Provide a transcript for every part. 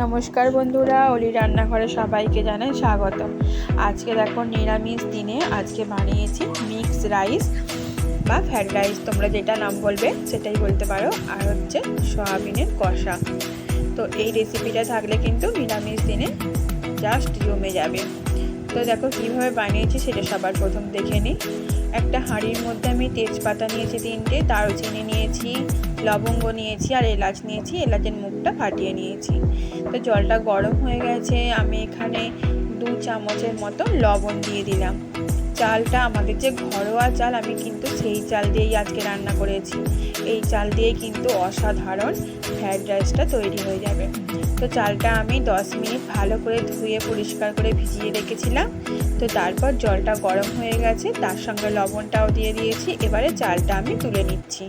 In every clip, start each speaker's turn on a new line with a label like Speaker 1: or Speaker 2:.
Speaker 1: নমস্কার বন্ধুরা, অলি রান্নাঘরে সবাইকে জানাই স্বাগত আজকে দেখো নিরামিষ দিনে আজকে বানিয়েছি মিক্স রাইস বা ফ্রাইড রাইস তোমরা যেটা নাম বলবে সেটাই বলতে পারো। আর হচ্ছে সয়াবিনের কষা। তো এই রেসিপিটা থাকলে কিন্তু নিরামিষ দিনে জাস্ট জমে যাবে। তো দেখো কীভাবে বানিয়েছি সেটা সবার প্রথম দেখে নিই। একটা হাঁড়ির মধ্যে আমি তেজপাতা নিয়েছি তিনটে, দারুচিনি নিয়েছি, লবঙ্গ নিয়েছি আর এলাচ নিয়েছি। এলাচের মুখটা ফাটিয়ে নিয়েছি। তো জলটা গরম হয়ে গেছে, আমি এখানে দু চামচের মতো লবণ দিয়ে দিলাম। চালটা আমাদের যে ঘরোয়া চাল, আমি কিন্তু সেই চাল দিয়েই আজকে রান্না করেছি। এই চাল দিয়ে কিন্তু অসাধারণ ফ্রায়েড রাইসটা তৈরি হয়ে যাবে। তো চালটা আমি 10 মিনিট ভালো করে ধুয়ে পরিষ্কার করে ভিজিয়ে রেখেছিলাম। তো তারপর জলটা গরম হয়ে গেছে, তার সঙ্গে লবণটাও দিয়ে দিয়েছি। এবারে চালটা আমি তুলে নিচ্ছি।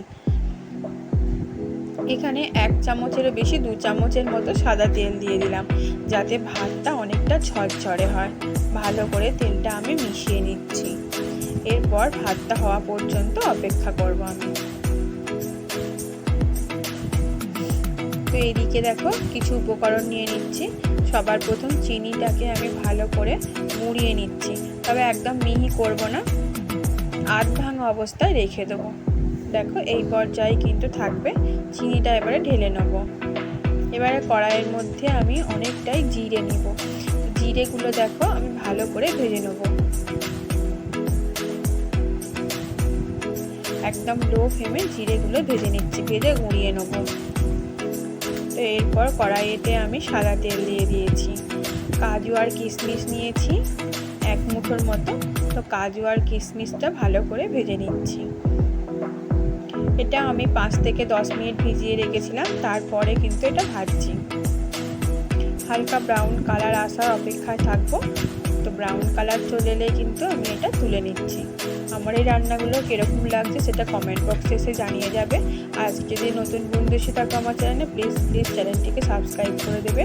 Speaker 1: এখানে এক চামচেরও বেশি, দু চামচের মতো সাদা তেল দিয়ে দিলাম, যাতে ভাতটা অনেকটা ঝরঝরে হয়। ভালো করে তেলটা আমি মিশিয়ে নিচ্ছি। এরপর ভাতটা হওয়া পর্যন্ত অপেক্ষা করব আমি। তো এদিকে দেখো, কিছু উপকরণ নিয়ে নিচ্ছি। সবার প্রথম চিনিটাকে আমি ভালো করে মুড়িয়ে নিচ্ছি। তবে একদম মিহি করব না। আধ ভাঙা অবস্থায় রেখে দেবো। দেখো, এই পর্যায়ে কিন্তু থাকবে। চিনিটা এবারে ঢেলে নেব। এবারে কড়াইয়ের মধ্যে আমি অনেকটাই জিরে নিব। জিরেগুলো দেখো, আমি ভালো করে ভেজে নেব। একদম লো ফ্লেমে জিরেগুলো ভেজে নিচ্ছি, ভেজে গুঁড়িয়ে নেব। তো এরপর কড়াইতে আমি সাদা তেল দিয়ে দিয়েছি। কাজু আর কিশমিশ নিয়েছি এক মুঠোর মতো। তো কাজু আর কিশমিশটা ভালো করে ভেজে নিচ্ছি। এটা আমি পাঁচ থেকে দশ মিনিট ভিজিয়ে রেখেছিলাম, তারপরে কিন্তু এটা ভাজছি। হালকা ব্রাউন কালার আসার অপেক্ষায় থাকব। তো ব্রাউন কালার চলে এলে কিন্তু আমি এটা তুলে নিচ্ছি। আমার এই রান্নাগুলো কীরকম লাগছে সেটা কমেন্ট বক্সে এসে জানিয়ে যাবে। আর যদি নতুন বন্ধু এসে থাকো আমার চ্যানেলে প্লিজ প্লিজ চ্যানেলটিকে সাবস্ক্রাইব করে দেবে।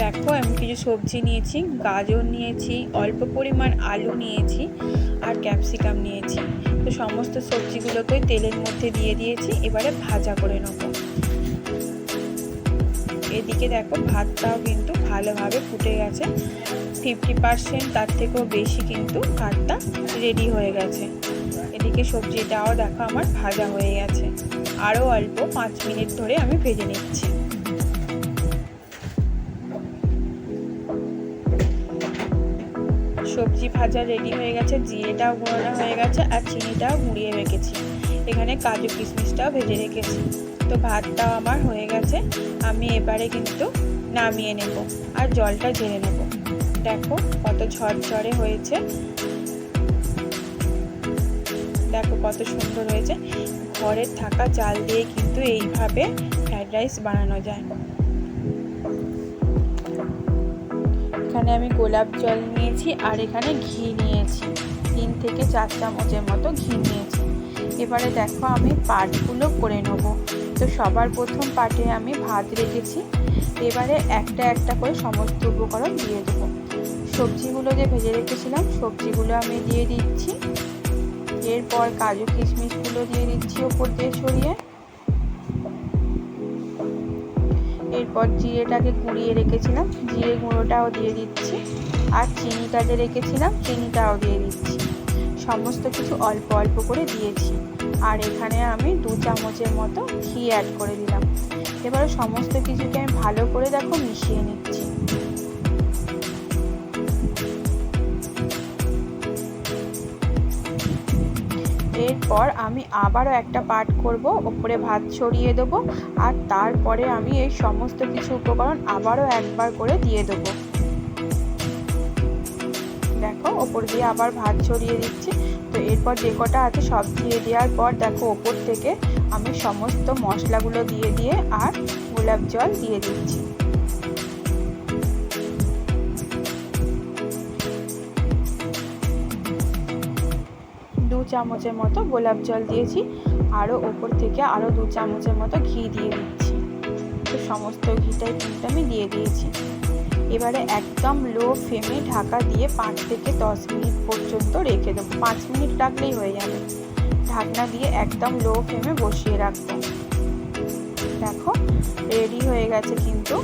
Speaker 1: দেখো, আমি কিছু সবজি নিয়েছি, গাজর নিয়েছি, অল্প পরিমাণ আলু নিয়েছি। আর ক্যাপসিকাম নিয়েছি। তো সমস্ত সবজিগুলোকেই তেলের মধ্যে দিয়ে দিয়েছি, এবারে ভাজা করে নেব। এদিকে দেখো, ভাতটাও কিন্তু ভালোভাবে ফুটে গেছে। ফিফটি পার্সেন্ট তার থেকেও বেশি কিন্তু ভাতটা রেডি হয়ে গেছে। এদিকে সবজিটাও দেখো, আমার ভাজা হয়ে গেছে। আরও অল্প পাঁচ মিনিট ধরে আমি ভেজে নিচ্ছি। সবজি ভাজা রেডি হয়ে গেছে, জিরেটাও গুঁড়ানো হয়ে গেছে আর চিনিটাও গুঁড়িয়ে রেখেছি। এখানে কাজু কিশমিশটাও ভেজে রেখেছি। তো ভাতটাও আমার হয়ে গেছে, আমি এবারে কিন্তু নামিয়ে নেব আর জলটা ঝেড়ে নেব। দেখো কত ঝরঝরে হয়েছে। দেখো কত সুন্দর হয়েছে। ঘরের থাকা চাল দিয়ে কিন্তু এইভাবে ফ্রাইড রাইস বানানো যায়। এখানে আমি গোলাপ জল নিয়েছি আর এখানে ঘি নিয়েছি। তিন থেকে চার চামচের মতো ঘি নিয়েছি। এবারে দেখো আমি পাটগুলো করে নেব। তো সবার প্রথম পাটে আমি ভাত রেখেছি। এবারে একটা একটা করে সমস্ত উপকরণ দিয়ে দেবো। সবজিগুলো যে ভেজে রেখেছিলাম। সবজিগুলো আমি দিয়ে দিচ্ছি। এরপর কাজু কিশমিশগুলো দিয়ে দিচ্ছি ওপর দিয়ে ছড়িয়ে। এরপর জিরেটাকে কুড়িয়ে রেখেছিলাম। জিরে গুঁড়োটাও দিয়ে দিচ্ছি। আর চিনিটা যে রেখেছিলাম, চিনিটাও দিয়ে দিচ্ছি। সমস্ত কিছু অল্প অল্প করে দিয়েছি। আর এখানে আমি দু চামচের মতো ঘি অ্যাড করে দিলাম। এবারে সমস্ত কিছুকে আমি ভালো করে দেখো মিশিয়ে নিচ্ছি। এরপর আমি আবারও একটা পাট করব, ওপরে ভাত ছড়িয়ে দেবো, আর তারপরে আমি এই সমস্ত কিছু উপকরণ আবারও একবার করে দিয়ে দেবো। দেখো, ওপর দিয়ে আবার ভাত ছড়িয়ে দিচ্ছি। তো এরপর যে কটা আছে সব দিয়ে দেওয়ার পর দেখো, ওপর থেকে আমি সমস্ত মশলাগুলো দিয়ে দিয়ে আর গোলাপ জল দিয়ে দিচ্ছি। চামচের মতো গোলাপ জল দিয়েছি। আরও ওপর থেকে আরও দু চামচের মতো ঘি দিয়ে দিচ্ছি। তো সমস্ত ঘিটাই কিন্তু আমি দিয়ে দিয়েছি। এবারে একদম লো ফ্লেমে ঢাকা দিয়ে পাঁচ থেকে দশ মিনিট পর্যন্ত রেখে দেবো। পাঁচ মিনিট রাখলেই হয়ে যাবে। ঢাকনা দিয়ে একদম লো ফ্লেমে বসিয়ে রাখব। দেখো, রেডি হয়ে গেছে কিন্তু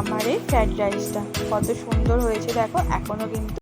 Speaker 1: আমার এই ফ্রাইড রাইসটা। কত সুন্দর হয়েছে দেখো এখনও কিন্তু